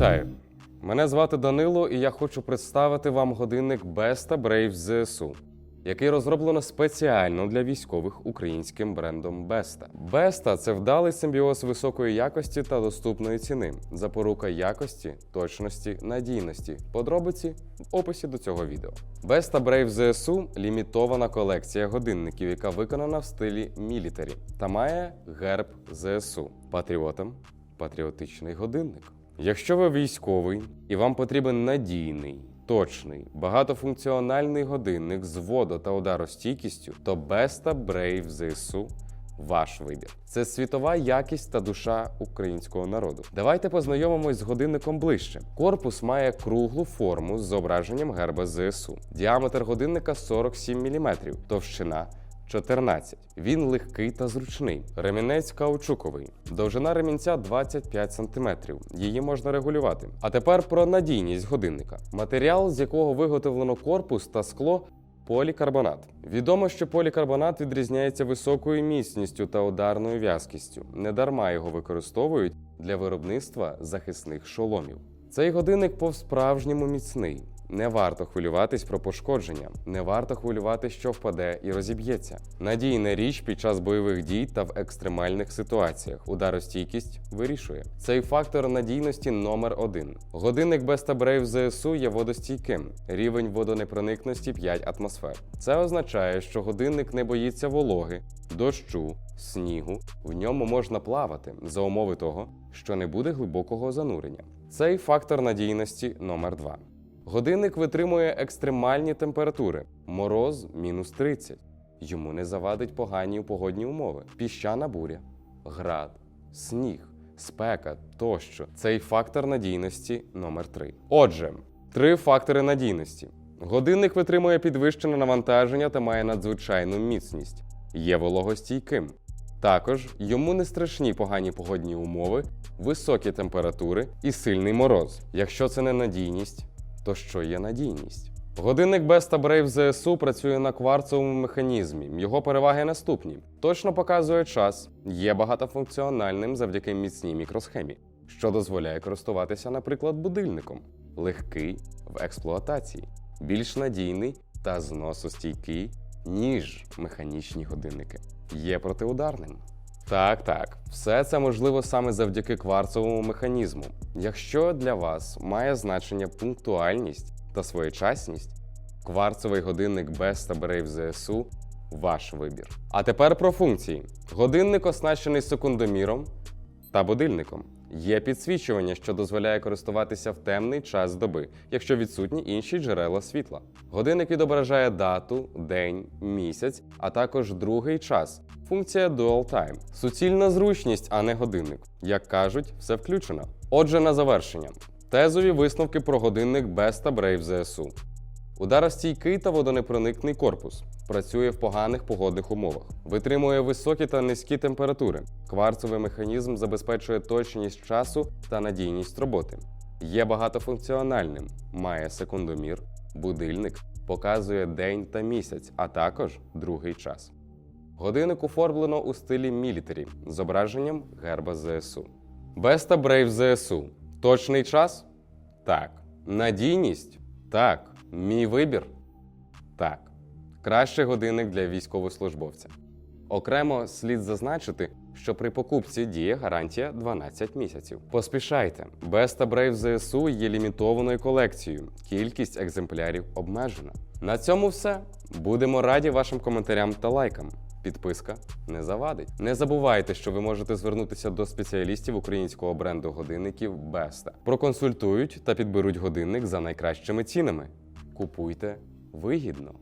Вітаю! Мене звати Данило, і я хочу представити вам годинник Besta Brave ZSU, який розроблено спеціально для військових українським брендом Besta. Besta – це вдалий симбіоз високої якості та доступної ціни, запорука якості, точності, надійності. Подробиці в описі до цього відео. Besta Brave ZSU – лімітована колекція годинників, яка виконана в стилі мілітарі та має герб ЗСУ патріотам патріотичний годинник. Якщо ви військовий і вам потрібен надійний, точний, багатофункціональний годинник з водо та ударостійкістю, то Besta Brave ZSU – ваш вибір. Це світова якість та душа українського народу. Давайте познайомимось з годинником ближче. Корпус має круглу форму з зображенням герба ЗСУ. Діаметр годинника 47 мм, товщина 14. Він легкий та зручний. Ремінець каучуковий. Довжина ремінця 25 см. Її можна регулювати. А тепер про надійність годинника. Матеріал, з якого виготовлено корпус та скло. Полікарбонат. Відомо, що полікарбонат відрізняється високою міцністю та ударною в'язкістю. Недарма його використовують для виробництва захисних шоломів. Цей годинник по-справжньому міцний. Не варто хвилюватись про пошкодження, не варто хвилювати, що впаде і розіб'ється. Надійна річ під час бойових дій та в екстремальних ситуаціях. Ударостійкість вирішує. Цей фактор надійності номер один. Годинник Besta Brave ZSU є водостійким. Рівень водонепроникності 5 атмосфер. Це означає, що годинник не боїться вологи, дощу, снігу. В ньому можна плавати за умови того, що не буде глибокого занурення. Цей фактор надійності номер 2 Годинник витримує екстремальні температури, мороз мінус 30. Йому не завадить погані погодні умови: піщана буря, град, сніг, спека тощо. Цей фактор надійності номер 3 Отже, три фактори надійності. Годинник витримує підвищене навантаження та має надзвичайну міцність, є вологостійким. Також йому не страшні погані погодні умови, високі температури і сильний мороз. Якщо це не надійність, то що є надійність? Годинник Besta Brave ZSU працює на кварцовому механізмі. Його переваги наступні: точно показує час, є багатофункціональним завдяки міцній мікросхемі, що дозволяє користуватися, наприклад, будильником, легкий в експлуатації, більш надійний та зносостійкий, ніж механічні годинники. Є протиударним. Так, так, все це можливо саме завдяки кварцовому механізму. Якщо для вас має значення пунктуальність та своєчасність, кварцевий годинник без таберей в ЗСУ – ваш вибір. А тепер про функції. Годинник оснащений секундоміром та будильником. Є підсвічування, що дозволяє користуватися в темний час доби, якщо відсутні інші джерела світла. Годинник відображає дату, день, місяць, а також другий час. Функція Dual Time. Суцільна зручність, а не годинник. Як кажуть, все включено. Отже, на завершення. Тезові висновки про годинник Besta Brave ZSU. Ударостійкий та водонепроникний корпус. Працює в поганих погодних умовах. Витримує високі та низькі температури. Кварцовий механізм забезпечує точність часу та надійність роботи. Є багатофункціональним, має секундомір, будильник, показує день та місяць, а також другий час. Годинник оформлено у стилі мілітарі з зображенням герба ЗСУ. Besta Brave ZSU. Точний час? Так. Надійність? Так. Мій вибір? Так. Кращий годинник для військовослужбовця. Окремо слід зазначити, що при покупці діє гарантія 12 місяців. Поспішайте, Besta Brave ZSU є лімітованою колекцією. Кількість екземплярів обмежена. На цьому все. Будемо раді вашим коментарям та лайкам. Підписка не завадить. Не забувайте, що ви можете звернутися до спеціалістів українського бренду годинників Besta. Проконсультують та підберуть годинник за найкращими цінами. Купуйте вигідно.